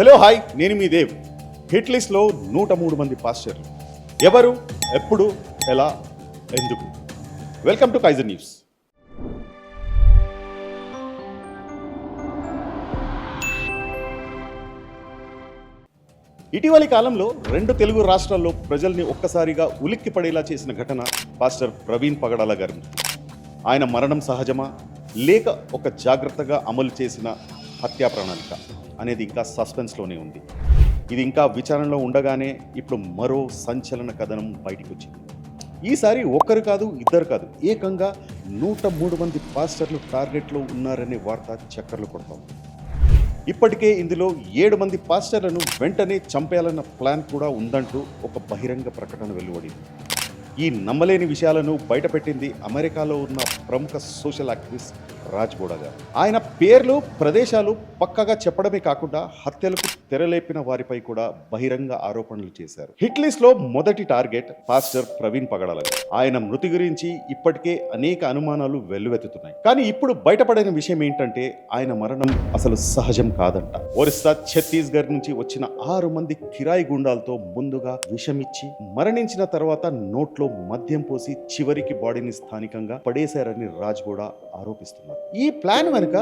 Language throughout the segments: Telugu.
Hello hi. నేను మీ దేవ్. హిట్ లిస్ట్లో నూట మూడు మంది పాస్టర్లు. ఎవరు ఎప్పుడు ఎలా ఎందుకు? వెల్కమ్ టు కైజర్ న్యూస్ ఇటీవలి కాలంలో రెండు తెలుగు రాష్ట్రాల్లో ప్రజల్ని ఒక్కసారిగా ఉలిక్కి పడేలా చేసిన ఘటన పాస్టర్ ప్రవీణ్ పగడాల గారి ఆయన మరణం సహజమా? లేక ఒక జాగ్రత్తగా అమలు చేసిన హత్యా ప్రణాళిక అనేది ఇంకా సస్పెన్స్లోనే ఉంది. ఇది ఇంకా విచారణలో ఉండగానే ఇప్పుడు మరో సంచలన కథనం బయటికి వచ్చింది ఈసారి ఒక్కరు కాదు ఇద్దరు కాదు ఏకంగా నూట మూడు మంది పాస్టర్లు టార్గెట్లో ఉన్నారనే వార్త చక్కర్లు కొడతాం ఇప్పటికే ఇందులో ఏడు మంది పాస్టర్లను వెంటనే చంపేయాలన్న ప్లాన్ కూడా ఉందంటూ ఒక బహిరంగ ప్రకటన వెలువడింది. ఈ నమ్మలేని విషయాలను బయటపెట్టింది అమెరికాలో ఉన్న ప్రముఖ సోషల్ యాక్టివిస్ట్ రాజ్ బోడా గారు. ఆయన పేర్లు ప్రదేశాలు పక్కగా చెప్పడమే కాకుండా హత్యలకు తెరలేపిన వారిపై కూడా బహిరంగ ఆరోపణలు చేశారు. హిట్ లిస్ట్లో మొదటి టార్గెట్ పాస్టర్ ప్రవీణ్ పగడల. ఆయన మృతి గురించి ఇప్పటికే అనేక అనుమానాలు వెల్లువెత్తుతున్నాయి. కానీ ఇప్పుడు బయటపడిన విషయం ఏంటంటే ఆయన మరణం అసలు సహజం కాదంట. ఒరిస్సా ఛత్తీస్గఢ్ నుంచి వచ్చిన ఆరు మంది కిరాయి గుండాలతో ముందుగా విషమిచ్చి మరణించిన తర్వాత నోట్లో మద్యం పోసి చివరికి బాడీని స్థానికంగా పడేశారని రాజ్ కూడా ఆరోపిస్తున్నారు. ఈ ప్లాన్ వెనుక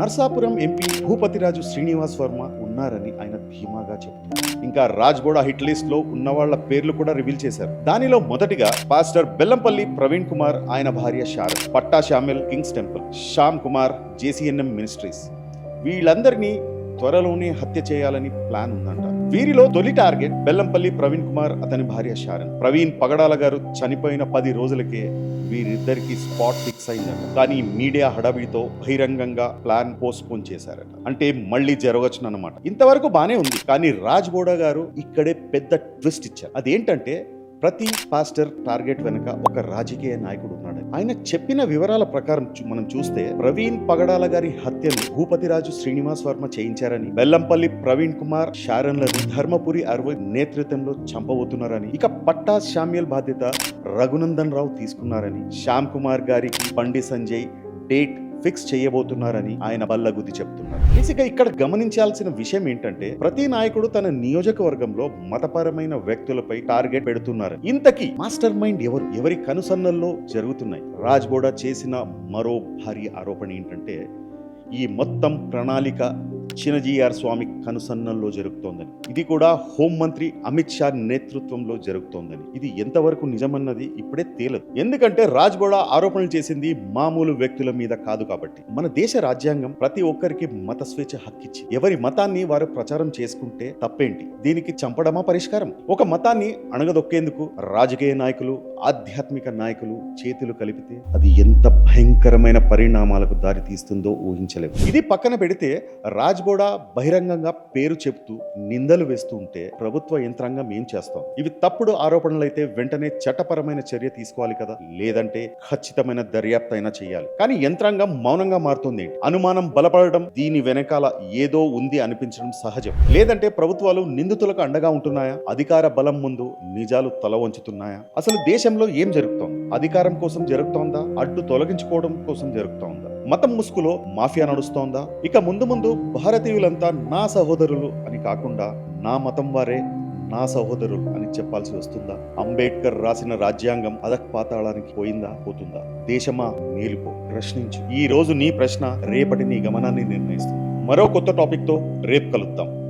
నర్సాపురం ఎంపీ భూపతిరాజు శ్రీనివాస్ వర్మ ఉన్నారని ఆయన ధీమాగా చెప్తున్నారు ఇంకా రాజ్ కూడా హిట్ లిస్ట్లో ఉన్న వాళ్ళ పేర్లు కూడా రివీల్ చేశారు. దానిలో మొదటిగా పాస్టర్ బెల్లంపల్లి ప్రవీణ్ కుమార్ ఆయన భార్య శారద్ పట్టా Shamil Kings Temple Shyam Kumar JCNM ministries. వీళ్ళందరినీ త్వరలోనే హత్య చేయాలని ప్లాన్ ఉందంట. వీరిలో తొలి టార్గెట్ బెల్లంపల్లి ప్రవీణ్ కుమార్ అతని భార్య శారన్ ప్రవీణ్ పగడాల గారు చనిపోయిన పది రోజులకే వీరిద్దరికి స్పాట్ ఫిక్స్ అయిందట. కానీ మీడియా హడావిడితో బహిరంగంగా ప్లాన్ పోస్ట్ పోన్ చేశారట. అంటే మళ్ళీ జరగచ్చునన్నమాట. ఇంతవరకు బానే ఉంది. కానీ రాజ్ బోడా గారు ఇక్కడే పెద్ద ట్విస్ట్ ఇచ్చారు. అదేంటంటే ప్రతి పాస్టర్ టార్గెట్ వెనుక ఒక రాజకీయ నాయకుడు ఆయన చెప్పిన వివరాల ప్రకారం చూ- మనం చూస్తే ప్రవీణ్ పగడాల గారి హత్యను భూపతిరాజు శ్రీనివాస్ వర్మ చేయించారని బెల్లంపల్లి ప్రవీణ్ కుమార్ షారన్లను ధర్మపురి అరవై నేతృత్వంలో చంపబోతున్నారని ఇక పట్టా శామ్యుల్ బాధ్యత రఘునందన్ రావు తీసుకున్నారని శ్యామ్ కుమార్ గారికి బండి సంజయ్ డేట్ ఫిక్స్ చేయబోతున్నారని ఆయన బల్లగుద్ది చెప్తున్నారు. బేసిక్గా ఇక్కడ గమనించాల్సిన విషయం ఏంటంటే ప్రతి నాయకుడు తన నియోజకవర్గంలో మతపరమైన వ్యక్తులపై టార్గెట్ పెడుతున్నారు. ఇంతకీ మాస్టర్ మైండ్ ఎవరు? ఎవరి కనుసన్నల్లో జరుగుతున్నాయి? రాజ్ గోడా చేసిన మరో భారీ ఆరోపణ ఏంటంటే ఈ మొత్తం ప్రణాళిక చినజీఆర్ స్వామి కనుసన్నల్లో జరుగుతోందని. ఇది కూడా హోంమంత్రి అమిత్ షా నేతృత్వంలో జరుగుతోందని. ఇది ఎంతవరకు నిజమన్నది ఇప్పుడే తేలదు. ఎందుకంటే రాజ్ గోడా ఆరోపణలు చేసింది మామూలు వ్యక్తుల మీద కాదు కాబట్టి. మన దేశ రాజ్యాంగం ప్రతి ఒక్కరికి మత స్వేచ్ఛ హక్కిచ్చి ఎవరి మతాన్ని వారు ప్రచారం చేసుకుంటే తప్పేంటి? దీనికి చంపడమా పరిష్కారం? ఒక మతాన్ని అణగదొక్కేందుకు రాజకీయ నాయకులు ఆధ్యాత్మిక నాయకులు చేతులు కలిపితే అది ఎంత భయంకరమైన పరిణామాలకు దారి తీస్తుందో ఊహించలేము. ఇది పక్కన పెడితే రాజ్బోడా బహిరంగంగా పేరు చెప్తూ నిందలు వేస్తూ ఉంటే ప్రభుత్వ యంత్రాంగం ఏం చేస్తాం? ఇవి తప్పుడు ఆరోపణలు అయితే వెంటనే చట్టపరమైన చర్య తీసుకోవాలి కదా? లేదంటే ఖచ్చితమైన దర్యాప్తు అయినా చేయాలి. కానీ యంత్రాంగం మౌనంగా మారుతుంది. అనుమానం బలపడడం దీని వెనకాల ఏదో ఉంది అనిపించడం సహజం. లేదంటే ప్రభుత్వాలు నిందితులకు అండగా ఉంటున్నాయా? అధికార బలం ముందు నిజాలు తల వంచుతున్నాయా? అసలు దేశం దేశంలో ఏం జరుగుతోంది? అధికారం కోసం జరుగుతోందా? అడ్డు తొలగించుకోవడం కోసం జరుగుతోందా? మతం ముసుగులో మాఫియా నడుస్తోందా? ఇక ముందు ముందు భారతీయులంతా నా సహోదరులు అని కాకుండా నా మతం వారే నా సహోదరులు అని చెప్పాల్సి వస్తుందా? అంబేద్కర్ రాసిన రాజ్యాంగం అదక్ పాతాళానికి పోయిందా? పోతుందా? దేశమా? మేలుకో. ప్రశ్నించు. ఈ రోజు నీ ప్రశ్న రేపటి నీ గమనాన్ని నిర్ణయిస్తుంది. మరో కొత్త టాపిక్తో రేపు కలుద్దాం.